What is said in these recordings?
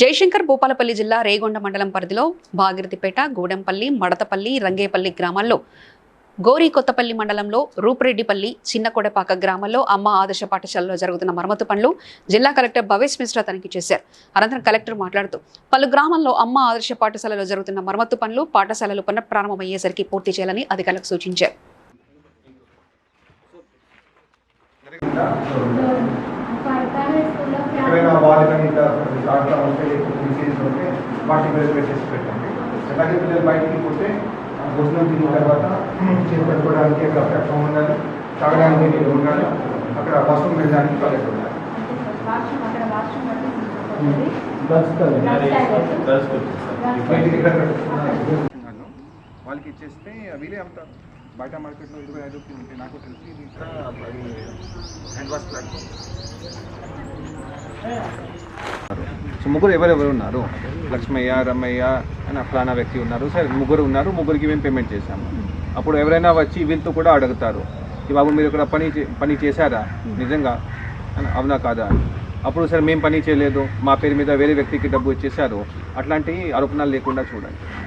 జయశంకర్ భూపాలపల్లి జిల్లా రేగొండ మండలం పరిధిలో భాగీరథిపేట గూడెంపల్లి మడతపల్లి రంగేపల్లి గ్రామాల్లో గోరీ కొత్తపల్లి మండలంలో రూపురెడ్డిపల్లి చిన్నకొడపాక గ్రామంలో అమ్మ ఆదర్శ పాఠశాలలో జరుగుతున్న మరమ్మతు పనులు జిల్లా కలెక్టర్ భవేష్ మిశ్రా తనిఖీ చేశారు. అనంతరం కలెక్టర్ మాట్లాడుతూ పలు గ్రామాల్లో అమ్మ ఆదర్శ పాఠశాలలో జరుగుతున్న మరమ్మతు పనులు పాఠశాలలు పునఃప్రారంభమయ్యేసరికి పూర్తి చేయాలని అధికారులకు సూచించారు. వాటి మీద పెట్టేసి పెట్టండి. అలాగే పిల్లలు బయటికి పోతే భోజనం తిన్న తర్వాత చేతి పెట్టుకోవడానికి అక్కడ ప్లాట్ఫామ్ ఉండాలి తాగడానికి నీళ్ళు ఉండాలి అక్కడ వాష్రూమ్ వెళ్ళడానికి టాయిలెట్ ఉండాలి. వాళ్ళకి ఇచ్చేస్తే వీలే అమ్ముతారు బయట మార్కెట్లో ఇరవై ఐదు రూపాయలు ఉంటాయి నాకు తెలిసి ఇది ఇంకా హ్యాండ్ వాష్ ప్లాట్ఫామ్. సో ముగ్గురు ఎవరెవరు ఉన్నారు. లక్ష్మయ్య రమయ్య అని ఫలానా వ్యక్తి ఉన్నారు. సరే ముగ్గురు ఉన్నారు. ముగ్గురికి మేము పేమెంట్ చేశాము. అప్పుడు ఎవరైనా వచ్చి వీళ్ళతో కూడా అడుగుతారు. ఈ బాబు మీరు ఇక్కడ పని చే- పని చేశారా? నిజంగా? అని అవునా కాదా? అప్పుడు సరే మేము పని చేయలేదు. మా పేరు మీద వేరే వ్యక్తికి డబ్బు ఇచ్చేశారు. అట్లాంటి ఆరోపణలు లేకుండా చూడండి.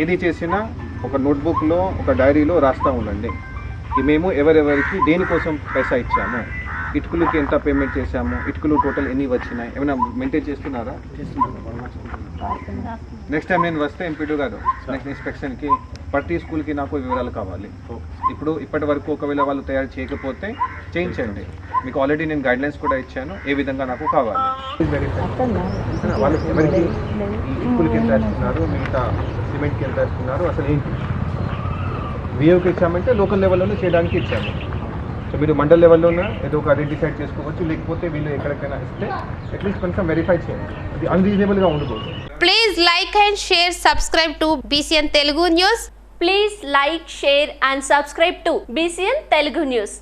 ఏది చేసినా ఒక నోట్బుక్లో ఒక డైరీలో రాస్తూ ఉండండి. మేము ఎవరెవరికి దేనికోసం పైసా ఇచ్చాము? ఇటుకలకి ఎంత పేమెంట్ చేశాము? ఇటుకలు టోటల్ ఎన్ని వచ్చినాయి? ఏమైనా మెయింటైన్ చేస్తున్నారా? నెక్స్ట్ టైం నేను వస్తే ఎంపీడీ గారు నెక్స్ట్ ఇన్స్పెక్షన్కి ప్రతి స్కూల్కి నాకు వివరాలు కావాలి. ఇప్పుడు ఇప్పటి వరకు ఒకవేళ వాళ్ళు తయారు చేయకపోతే చేయించండి మీకు ఆల్రెడీ నేను గైడ్లైన్స్ కూడా ఇచ్చాను. ఏ విధంగా నాకు కావాలి. వాళ్ళకి ఎవరికి ఇటుకలకి ఎంత వేస్తున్నారు? మిగతా సిమెంట్కి ఎంత వేస్తున్నారు? అసలు ఏంటి? వియోకి ఇచ్చామంటే లోకల్ లెవెల్లోనే చేయడానికి ఇచ్చాము. సో మీరు మండల్ లెవెల్లో ఏదో ఒక ఐడెంటిఫైడ్ చేసుకోవచ్చు. లేకపోతే వీళ్ళు ఎక్కడికైనా ఇస్తే అట్లీస్ట్ కొంచెం వెరిఫై చేయండి. అది అన్రీజనబుల్గా ఉండకూడదు. Please like and share subscribe to BCN Telugu news please like share and subscribe to BCN Telugu news